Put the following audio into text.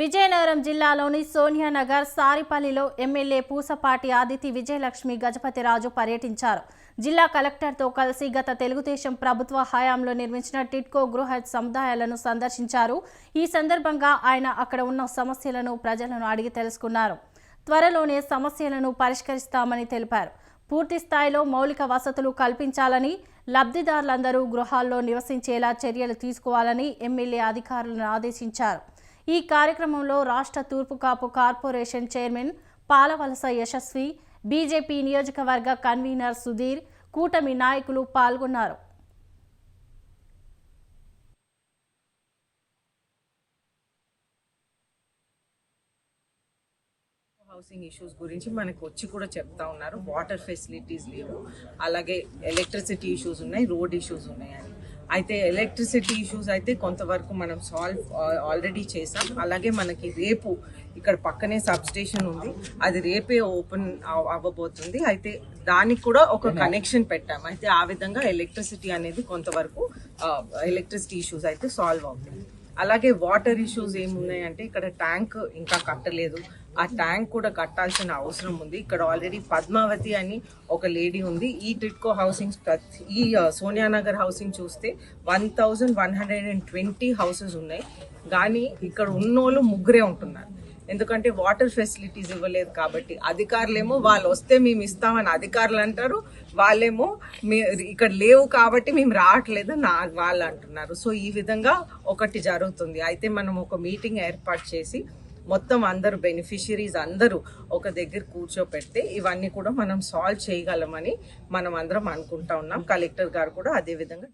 విజయనగరం జిల్లాలోని సోనియానగర్ సారిపల్లిలో ఎమ్మెల్యే పూసపాటి ఆదితి విజయలక్ష్మి గజపతిరాజు పర్యటించారు. జిల్లా కలెక్టర్తో కలిసి గత తెలుగుదేశం ప్రభుత్వ హయాంలో నిర్మించిన టిట్కో గృహ సముదాయాలను సందర్శించారు. ఈ సందర్భంగా ఆయన అక్కడ ఉన్న సమస్యలను ప్రజలను అడిగి తెలుసుకున్నారు. త్వరలోనే సమస్యలను పరిష్కరిస్తామని తెలిపారు. పూర్తి స్థాయిలో మౌలిక వసతులు కల్పించాలని లబ్ధిదారులందరూ గృహాల్లో నివసించేలా చర్యలు తీసుకోవాలని ఎమ్మెల్యే అధికారులను ఆదేశించారు. ఈ కార్యక్రమంలో రాష్ట్ర తూర్పు Kapu corporation chairman Palavalasa Yashasvi BJP నియోజకవర్గ కన్వీనర్ సుధీర్ కూటమి నాయకులు పాల్గొన్నారు. హౌసింగ్ ఇష్యూస్ గురించి మనకు వచ్చి కూడా చెప్తా ఉన్నారు. వాటర్ ఫెసిలిటీస్ లేవు. అలాగే ఎలక్ట్రిసిటీ ఇష్యూస్ ఉన్నాయి రోడ్ ఇష్యూస్ ఉన్నాయి అని అయితే ఎలక్ట్రిసిటీ ఇష్యూస్ అయితే కొంతవరకు మనం సాల్వ్ ఆల్రెడీ చేసాం. అలాగే మనకి రేపు ఇక్కడ పక్కనే సబ్ స్టేషన్ ఉంది. అది రేపే ఓపెన్ అవ్వబోతుంది. అయితే దానికి కూడా ఒక కనెక్షన్ పెట్టాం. అయితే ఆ విధంగా ఎలక్ట్రిసిటీ అనేది కొంతవరకు ఎలక్ట్రిసిటీ ఇష్యూస్ అయితే సాల్వ్ అవుతాయి అలాగే వాటర్ ఇష్యూస్ ఏమున్నాయంటే ఇక్కడ ట్యాంక్ ఇంకా కట్టలేదు. ఆ ట్యాంక్ కూడా కట్టాల్సిన అవసరం ఉంది. ఇక్కడ ఆల్రెడీ పద్మావతి అని ఒక లేడీ ఉంది. ఈ టిట్కో హౌసింగ్ ప్రతి- ఈ సోనియా సోనియానగర్ హౌసింగ్ చూస్తే one thousand one hundred and twenty houses ఉన్నాయి. కానీ ఇక్కడ ఉన్నోళ్ళు ముగ్గురే ఉంటున్నారు. ఎందుకంటే వాటర్ ఫెసిలిటీస్ ఇవ్వలేదు కాబట్టి అధికారులేమో వాళ్ళు వస్తే మేము ఇస్తామని అధికారులు అంటారు. వాళ్ళేమో మీ ఇక్కడ లేవు కాబట్టి మేము రావట్లేదు నా వాళ్ళు అంటున్నారు. సో ఈ విధంగా ఒకటి జరుగుతుంది. అయితే మనం ఒక మీటింగ్ ఏర్పాటు చేసి మొత్తం అందరూ బెనిఫిషరీస్ అందరూ ఒక దగ్గర కూర్చోపెడితే ఇవన్నీ కూడా మనం సాల్వ్ చేయగలమని మనం అందరం అనుకుంటా ఉన్నాం. కలెక్టర్ గారు కూడా అదే విధంగా